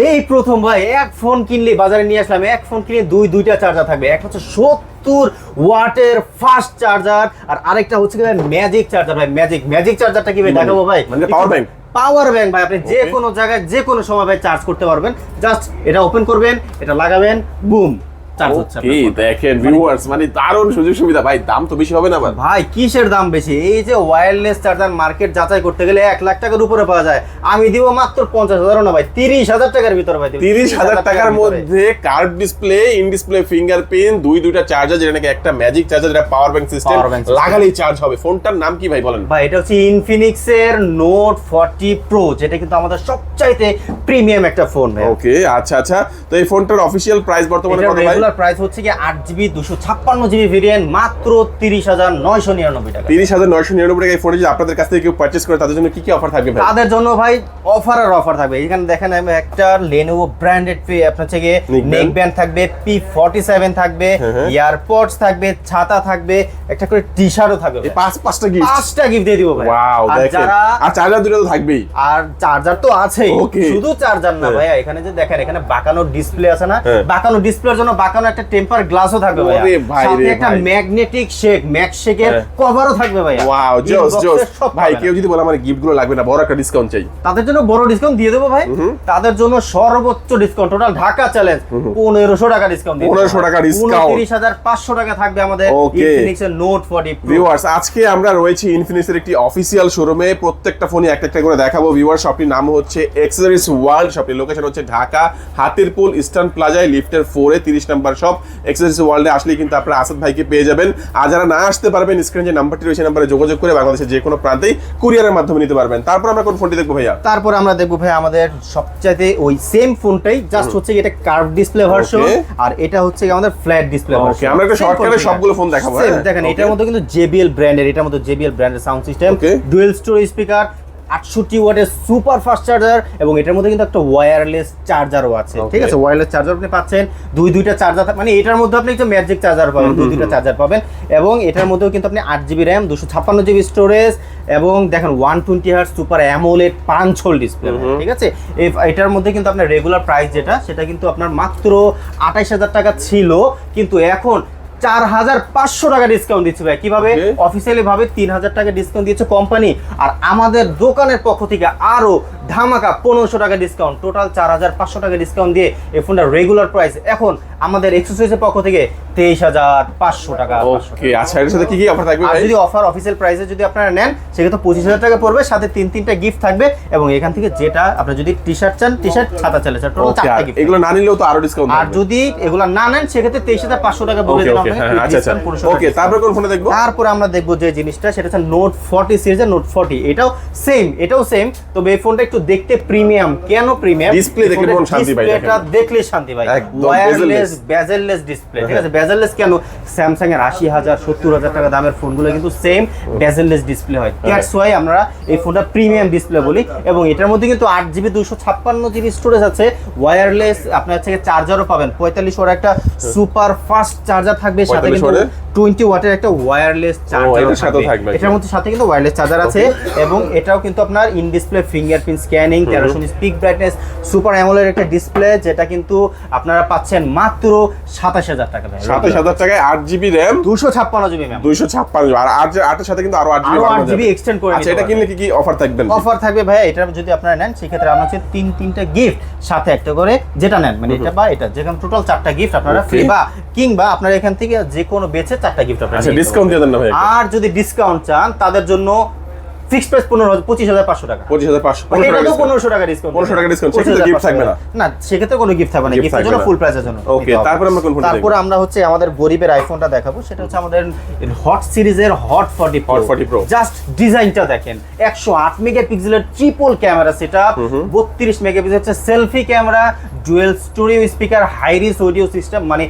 এই প্রথম ভাই এক ফোন কিনলে বাজারে নিয়ে আসলাম এক ফোন কিনে দুই দুইটা চার্জার থাকবে। এক হচ্ছে সত্তর ওয়াটের ফাস্ট চার্জার আর আরেকটা হচ্ছে কি ম্যাজিক চার্জার ভাই ম্যাজিক ম্যাজিক চার্জারটা কি ভাই? দেখাবো ভাই? মানে পাওয়ার ব্যাংক পাওয়ার ব্যাংক ভাই আপনি যে কোনো জায়গায় যে কোনো সময় ভাই চার্জ করতে পারবেন। জাস্ট এটা ওপেন করবেন এটা লাগাবেন বুম চার্জ হচ্ছে কি দেখেন ভিউয়ার্স মানে দারুণ সুযোগ সুবিধা। ভাই দাম তো বেশি হবে না ভাই কিসের দাম বেশি? এই যে ওয়্যারলেস চার্জার মার্কেট যাচাই করতে গেলে এক লাখ টাকার উপরে পাওয়া যায়। আমি দিব মাত্র পঞ্চাশ হাজারও না ভাই তিরিশ হাজার টাকার ভিতরে ভাই তিরিশ হাজার টাকার মধ্যে curve display in display fingerprint দুই দুইটা চার্জার যেটা নাকি একটা ম্যাজিক চার্জার যেটা পাওয়ার ব্যাংক সিস্টেম। লাগালেই চার্জ হবে। ফোনটার নাম কি ভাই বলেন? ভাই এটা হচ্ছে ইনফিনিক্স এর নোট ফর্টি প্রো যেটা কিন্তু আমাদের সবচাইতে প্রিমিয়াম একটা ফোন ভাই। ওকে আচ্ছা আচ্ছা। তো এই ফোনটার অফিসিয়াল প্রাইস বর্তমানে কত ভাই? রেগুলার প্রাইস হচ্ছে কি আট জিবি দুশো ছাপ্পান্ন জিবি ভেরিয়েন্ট মাত্র তিরিশ হাজার নয়শো নিরানব্বই টাকা। তিরিশ হাজার নয়শো নিরানব্বই টাকা এই ফোনে যদি আপনাদের কাছ থেকে কেউ পারচেস করে তাদের জন্য কি কি অফার থাকবে ভাই? তাদের জন্য ভাই অফার আর অফার থাকবে। এখানে দেখেন আমি একটা লেনোভো ব্র্যান্ডেড আপনার থেকে নেক ব্যান্ড থাকবে পি ফর্টি সেভেন থাকবে হ্যাঁ, হ্যাঁ। থাকবে ছাতা থাকবে একটা করে টি শার্টও থাকবে পাঁচ পাঁচটা গিফট পাঁচটা গিফট দিয়ে দিব ভাই। ওয়াও দেখেন। আর চার্জার দুটো তো থাকবেই। আর চার্জার তো আছেই। শুধু চার্জার না হ্যাঁ। ভাইয়া এখানে যে দেখেন এখানে বাঁকানো ডিসপ্লে আছে না। বাঁকানো ডিসপ্লের জন্য বাঁকানো একটা টেম্পার গ্লাসও থাকবে ভাই সাথে একটা ম্যাগনেটিক শেক ম্যাগ শেকের হ্যাঁ। কভারও থাকবে ভাইয়া। ওয়াও জোস জোস ভাই কেউ যদি বলে আমার গিফটগুলো লাগবে না বড় একটা ডিসকাউন্ট চাই। তাদের জন্য বড় ডিসকাউন্ট দিয়ে দেবো ভাই। তাদের জন্য সর্বোচ্চ ডিসকাউন্ট টোটাল ঢাকা চ্যালেঞ্জ পনেরোশো টাকা ডিসকাউন্ট 1500 টাকা discount। উনত্রিশ হাজার পাঁচশো টাকা থাকবে আমাদের Okay. ইনফিনিক্স এর নোট ফর্টি ভিউয়ার্স আজকে আমরা রয়েছি ইনফিনিক্সের একটি অফিসিয়াল শোরুমে প্রত্যেকটা ফোনই একটা একটা করে দেখাবো। ভিউয়ার শপটির নাম হচ্ছে এক্সেসরিজ ওয়ার্ল্ড শপটির লোকেশন হচ্ছে ঢাকা হাতিরপুল ইস্টার্ন প্লাজায় লিফটের ফোরে তিরিশ নাম্বার শপ এক্সেসরিজ ওয়ার্ল্ডে আসলে কিন্তু আপনারা আসাদ ভাইকে পেয়ে যাবেন। আর যারা না আসতে পারবেন স্ক্রিনে যে নাম্বারটি রয়েছে নাম্বারে যোগাযোগ করে বাংলাদেশের যে কোনো প্রান্তেই কুরিয়ারের মাধ্যমে নিতে পারবেন। তারপর আমরা কোন ফোনটি দেখব ভাইয়া? তারপর আমরা দেখব ভাই আমাদের সবচাইতে ওই সেম ফোনটাই জাস্ট হচ্ছে এটা কার্ভ ডিসপ্লে ভার্সন. আর এটা হচ্ছে আমাদের ফ্ল্যাট ডিসপ্লে ভার্সন আমরা একটা এ সবগুলো ফোন দেখাবো, হ্যাঁ? দেখেন এটার মধ্যে কিন্তু JBL ব্র্যান্ডের এটার মধ্যে JBL ব্র্যান্ডের sound system. Dual stereo speaker আটষট্টি ওয়াটের সুপার ফাস্ট চার্জার এবং এটার মধ্যে কিন্তু একটা ওয়্যারলেস চার্জারও আছে ঠিক আছে? ওয়্যারলেস চার্জার আপনি পাচ্ছেন দুই দুইটা চার্জার মানে এটার মধ্যে আপনি একটা ম্যাজিক চার্জার পাবেন দুই দুইটা চার্জার পাবেন এবং এটার মধ্যেও কিন্তু আপনি আট জিবি র্যাম দুশো ছাপ্পান্ন জিবি স্টোরেজ এবং দেখেন one twenty hertz super AMOLED পাঁচ হোল ডিসপ্লে ঠিক আছে? এটার মধ্যে কিন্তু আপনার রেগুলার প্রাইস যেটা সেটা কিন্তু আপনার মাত্র আঠাইশ হাজার টাকা ছিল কিন্তু এখন চার হাজার পাঁচশো টাকা ডিসকাউন্ট দিচ্ছে ভাই। কীভাবে. অফিসিয়ালি ভাবে তিন হাজার টাকা ডিসকাউন্ট দিচ্ছে কোম্পানি আর আমাদের দোকানের পক্ষ থেকে আরও ধামাকা পনেরোশো টাকা ডিসকাউন্ট টোটাল চার হাজার পাঁচশো টাকা ডিসকাউন্ট দিয়ে এই ফোনটার রেগুলার প্রাইস এখন আমাদের এক্সারসাইজের পক্ষ থেকে তেইশ হাজার পাঁচশো টাকা 500 ওকে আচ্ছা এর সাথে কি কি অফার থাকবে আর যদি অফার অফিসিয়াল প্রাইসে যদি আপনারা নেন সেক্ষেত্রে পঁচিশ হাজার টাকা পড়বে সাথে তিন তিনটা গিফট থাকবে এবং এখান থেকে যেটা আপনার যদি টি শার্ট চান টি শার্ট ছাতা চালে টোটাল চারটা গিফট এগুলো না নিলেও তো আরও ডিসকাউন্ট আর যদি এগুলা না নেন সেক্ষেত্রে তেইশ হাজার পাঁচশো টাকা বলে দিলাম ওকে আপনাকে, হ্যাঁ আচ্ছা আচ্ছা। ওকে তারপর কোন ফোনে দেখব? তারপরে আমরা দেখব যে জিনিসটা সেটা হচ্ছে নোট ফর্টি সিরিজের নোট ফর্টি এটাও সেম এটাও সেম তবে এই ফোনটা একটু দেখতে প্রিমিয়াম। কেন প্রিমিয়াম? Display দেখলে মন শান্তি পায়, দেখেন। দেখলে শান্তি ভাই ওয়্যারলেস বেজেললেস ডিসপ্লে ঠিক হ্যাঁ। আছে বেজেললেস কেন? স্যামসাং এর আশি হাজার সত্তর হাজার টাকা দামের ফোনগুলো কিন্তু সেম বেজেললেস ডিসপ্লে হয়। হ্যাঁ। দ্যাটস ওয়াই আমরা এই ফোনটা প্রিমিয়াম ডিসপ্লে বলি। এবং এটার মধ্যে কিন্তু আট জিবি দুশো ছাপ্পান্ন জিবি স্টোরেজ আছে। ওয়্যারলেস আপনার থেকে চার্জারও পাবেন। পঁয়তাল্লিশ ওয়ার একটা সুপার ফাস্ট চার্জার থাকবে। সাথে 45 কিন্তু? টোয়েন্টি ওয়াটের একটা ওয়্যারলেস চার্জার থাকবে। এটার মধ্যে সাথে কিন্তু ওয়্যারলেস চার্জার আছে এবং এটাও কিন্তু আপনার ইন ডিসপ্লে ফিঙ্গারপ্রিন্ট স্ক্যানিং তেরোশো স্পিক ব্রাইটনেস সুপার অ্যামোলের একটা ডিসপ্লে যেটা কিন্তু আপনারা পাচ্ছেন মাত্র সাতাশ হাজার টাকা সাতাশ হাজার টাকায় আট জিবি র্যাম দুশো ছাপ্পান্ন জিবি ম্যাম দুইশো ছাপ্পান্ন আর আট আটের সাথে কিন্তু আরও আট জিবি আট জিবি এক্সটেন্ড করে আচ্ছা এটা। কিনলে কি কি অফার থাকবেন অফার থাকবে ভাই এটা যদি আপনারা নেন সেক্ষেত্রে আপনার হচ্ছে তিন তিনটা গিফট সাথে একটা করে যেটা নেন। মানে এটা বা এটা যেখানে টোটাল চারটা গিফট আপনারা. ফ্রি বা কিংবা আপনারা এখান থেকে যে কোনো বেচে চারটা গিফট আপনারা আচ্ছা ডিসকাউন্ট দিয়ে দেন না ভাই আর যদি ডিসকাউন্ট চান তাদের জন্য ফিক্স প্রাইস পনেরো হাজার পঁচিশ হাজার পাঁচশো টাকা। এটা তো পনেরোশো টাকা ডিসকাউন্ট 1500 টাকা সেক্ষেত্রে gift থাকবে না? না সেক্ষেত্রে কোনো গিফট থাকবে না। গিফটের জন্য ফুল প্রাইসের জন্য। হবে। তারপরে আমরা কোন দেখব? তারপরে আমরা হচ্ছে আমাদের গরিবের আইফোনটা দেখাবো। সেটা হচ্ছে আমাদের হট সিরিজের hot forty Hot 40 Pro। Just ডিজাইনটা দেখেন। একশো আট মেগাপিক্সেলের ট্রিপল ক্যামেরা সেট আপ বত্রিশ মেগাপিক্সেল হচ্ছে selfie camera dual studio speaker hi res audio system মানে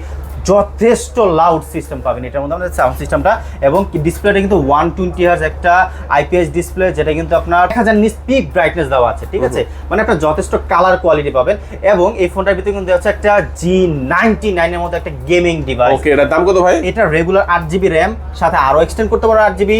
যথেষ্ট লাউড সিস্টেম পাবেন। এটার মধ্যে আমাদের সাউন্ড সিস্টেমটা এবং ডিসপ্লেটা কিন্তু ওয়ান টোয়েন্টি হার্স একটা আইপিএস ডিসপ্লে যেটা কিন্তু আপনার এক হাজার পিক ব্রাইটনেস দেওয়া আছে ঠিক আছে? মানে একটা যথেষ্ট কালার কোয়ালিটি পাবেন এবং এই ফোনটার ভিতরে কিন্তু আছে একটা জি নাইনটি নাইনের মধ্যে একটা গেমিং ডিভাইস ওকে এটার দাম কত ভাই? এটা রেগুলার আট জিবি র্যাম সাথে আরও এক্সটেন্ড করতে পারো আট জিবি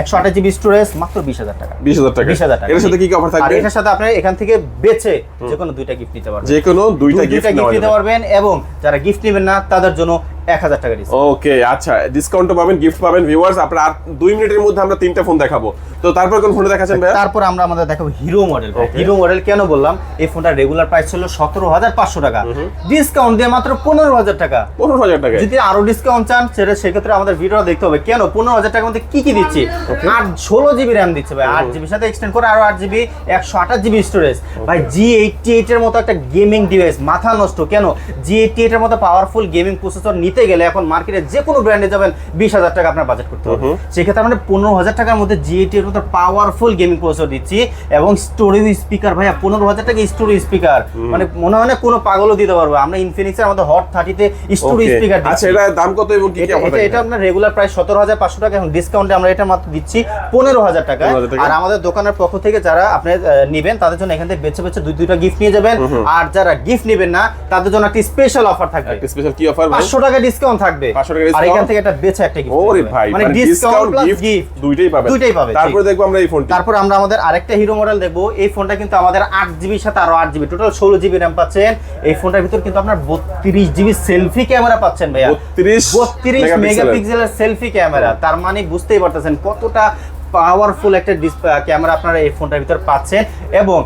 একশো আঠাশ জিবি স্টোরেজ মাত্র বিশ হাজার টাকা। বিশ হাজার টাকা। বিশ হাজার টাকা। এর সাথে কি অফার থাকবে? এটার সাথে আপনি এখান থেকে বেছে যে কোনো দুইটা গিফট নিতে পারবেন। যে কোনো দুইটা গিফট নিতে পারবেন এবং যারা গিফট নেবেন না তাদের জন্য এক হাজার টাকা ডিসকাউন্ট ওকে আচ্ছা ডিসকাউন্টও পাবেন গিফট পাবেন ভিউয়ার্স আপনারা আর দুই মিনিটের মধ্যে আমরা তিনটা ফোন দেখাবো। তো তারপর কোন ফোনটা দেখাচ্ছেন ভাইয়া? তারপর আমরা আমাদের দেখাবো হিরো মডেল হিরো মডেল কেন বললাম? এই ফোনটা রেগুলার প্রাইস ছিল সতেরো হাজার পাঁচশো টাকা। ডিসকাউন্ট দিয়ে মাত্র পনেরো হাজার টাকা। পনেরো হাজার টাকা যদি আরও ডিসকাউন্ট চান সেটা সেক্ষেত্রে আমাদের ভিডিও দেখতে হবে। কেন? পনেরো হাজার টাকার মধ্যে কি কি দিচ্ছি? আট ষোলো জিবি র্যাম দিচ্ছে ভাই। আট জিবির সাথে এক্সটেন্ড করে আরও আট জিবি একশো আঠাশ জিবি স্টোরেজ ভাই জি এইটটি এইট এর মতো একটা গেমিং ডিভাইস মাথা নষ্ট। কেন? জি এইটটি এইট এর মতো পাওয়ারফুল গেমিং প্রসেসর নিতে গেলে এখন মার্কেটে যে কোনো ব্র্যান্ডে যাবেন বিশ হাজার টাকা আপনার বাজেট করতে হবে। সেক্ষেত্রে আমরা পনেরো হাজার টাকার মধ্যে জি এইটটি এর মতো পাওয়ারফুল গেমিং প্রসেসর দিচ্ছি এবং স্টোরেজ স্পিকার ভাইয়া পনেরো হাজার টাকা স্টোরেজ স্পিকার মানে মনে হয় না কোনো পাগলও দিতে পারবে। আমরা ইনফিনিক্সের আমাদের হট থার্টিতে স্টোরেজ স্পিকার আচ্ছা এটা দাম কত এবং কি কি এটা এটা- আপনার রেগুলার প্রাইস সতেরো হাজার পাঁচশো টাকা এখন ডিসকাউন্টে আমরা এটা মাত্র দিচ্ছি পনেরো হাজার টাকা। আর আমাদের দোকানের পক্ষ থেকে যারা আপনি নিবেন তাদের জন্য এখান থেকে বেছে বেছে দুই দুইটা গিফট নিয়ে যাবেন। আর যারা গিফট নেবেন না তাদের জন্য একটা স্পেশাল অফার থাকবে। স্পেশাল কি অফার পাঁচশো টাকা ডিসকাউন্ট থাকবে। 500 টাকা আর এখান থেকে একটা একটা গিফট ওরে ভাই মানে ডিসকাউন্ট প্লাস গিফট দুইটাই পাবেন। দুইটাই পাবে, তারপরে দেখব আমরা এই ফোনটি তারপর আমরা আমাদের আরেকটা হিরো মডেল দেখব। এই ফোনটা কিন্তু আমাদের আট জিবির সাথে আরও আট জিবি টোটাল ষোলো জিবি র্যাম পাচ্ছেন। এই ফোনটার ভিতর কিন্তু আপনার বত্রিশ জিবি সেলফি ক্যামেরা পাচ্ছেন ভাইয়া। 32 বত্রিশ মেগাপিক্সেলের। মেগাপিক্সেলের সেলফি ক্যামেরা তার মানে বুঝতেই পারতেছেন কতটা পাওয়ারফুল একটা ক্যামেরা আপনারা এই ফোনটার ভিতর পাচ্ছেন। এবং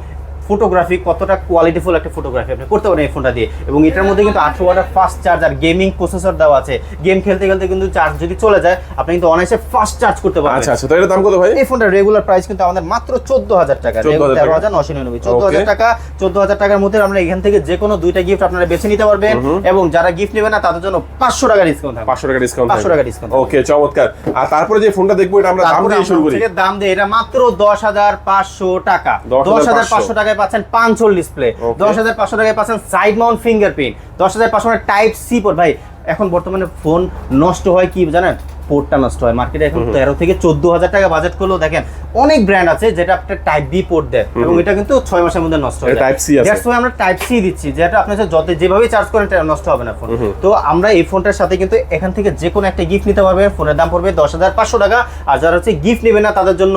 ফটোগ্রাফি কতটা কোয়ালিটিফুল একটা ফটোগ্রাফি আপনি করতে পারেন এই ফোনটা দিয়ে। এবং এটার মধ্যে কিন্তু আঠারো ওয়াটার ফাস্ট চার্জার গেমিং প্রসেসর দেওয়া আছে। গেম খেলতে খেলতে কিন্তু চার্জ যদি চলে যায় আপনি কিন্তু অনায়াসে ফাস্ট চার্জ করতে পারবেন। আচ্ছা আচ্ছা তো এটার দাম কত ভাই? এই ফোনটার রেগুলার প্রাইস কিন্তু আমাদের মাত্র চোদ্দ হাজার টাকা 14,000 তেরো হাজার নশো নিরানব্বই। চোদ্দ হাজার টাকা চোদ্দ হাজার টাকার মধ্যে আমরা এখান থেকে যে কোনো দুইটা গিফট আপনারা বেছে নিতে পারবেন। এবং যারা গিফট নেবেন না তাদের জন্য পাঁচশো টাকা ডিসকাউন্ট থাকবে। পাঁচশো টাকা ডিসকাউন্ট 500 টাকা discount। ওকে চমৎকার। আর তারপরে যে ফোনটা দেখব এটা আমরা দাম দিয়ে শুরু করি। দাম দেয় এটা মাত্র দশ হাজার পাঁচশো টাকা। 10,500 দশ হাজার পাঁচশো টাকায় পাচ্ছেন পাঁচশোল ডিসপ্লে দশ হাজার পাঁচশো টাকায় পাচ্ছেন সাইড মাউন্ট ফিঙ্গারপ্রিন্ট দশ হাজার পাঁচশো টাইপ সি পোর্ট ভাই এখন বর্তমানে ফোন নষ্ট হয় কি জানেন? পোর্টটা নষ্ট হয়। মার্কেটে এখন তেরো থেকে চোদ্দ হাজার টাকা বাজেট করলেও দেখেন অনেক ব্র্যান্ড আছে যেটা আপনার টাইপ বি পোর্ট দেয় এবং এটা কিন্তু ছয় মাসের মধ্যে নষ্ট হয় টাইপ C আছে। That's আমরা টাইপ সি দিচ্ছি যেটা আপনি যত যেভাবে চার্জ করেন এটা নষ্ট হবে না ফোন তো আমরা এই ফোনটার সাথে কিন্তু এখান থেকে যে কোনো একটা গিফট নিতে পারবে ফোনের দাম পড়বে দশ হাজার পাঁচশো টাকা। আর যারা হচ্ছে গিফট নেবে না তাদের জন্য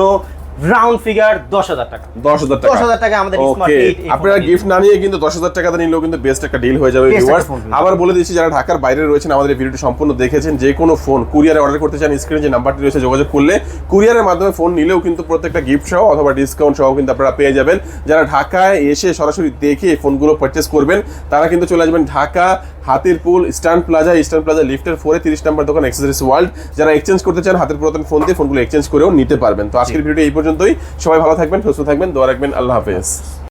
রাউন্ড ফিগার দশ হাজার টাকা। দশ হাজার টাকা। দশ হাজার টাকা আমাদের ওকে আপনারা গিফট না নিয়ে কিন্তু দশ হাজার টাকাতে নিলেও কিন্তু বেস্ট একটা ডিল হয়ে যাবে আবার বলে দিচ্ছি যারা ঢাকার বাইরে রয়েছেন আমাদের ভিডিওটি সম্পূর্ণ দেখেছেন যে কোনো ফোন কুরিয়ারে অর্ডার করতে চান স্ক্রিনে যে নাম্বারটি রয়েছে যোগাযোগ করলে কুরিয়ারের মাধ্যমে ফোন নিলেও কিন্তু প্রত্যেকটা গিফট সহ অথবা ডিসকাউন্ট সহ কিন্তু আপনারা পেয়ে যাবেন। যারা ঢাকায় এসে সরাসরি দেখে ফোনগুলো পারচেস করবেন তারা কিন্তু চলে আসবেন Dhaka Hatirpul stand plaza stand plaza লিফটের ফোরে তিরিশ নম্বর দোকান এক্সেসরিজ ওয়ার্ল্ড যারা এক্সচেঞ্জ করতে চান হাতের পুরাতন ফোন দিয়ে ফোনগুলো এক্সচেঞ্জ করেও নিতে পারবেন। তো আজকের ভিডিও এই পর্যন্তই। সবাই ভালো থাকবেন সুস্থ থাকবেন দোয়া রাখবেন আল্লাহ হাফেজ।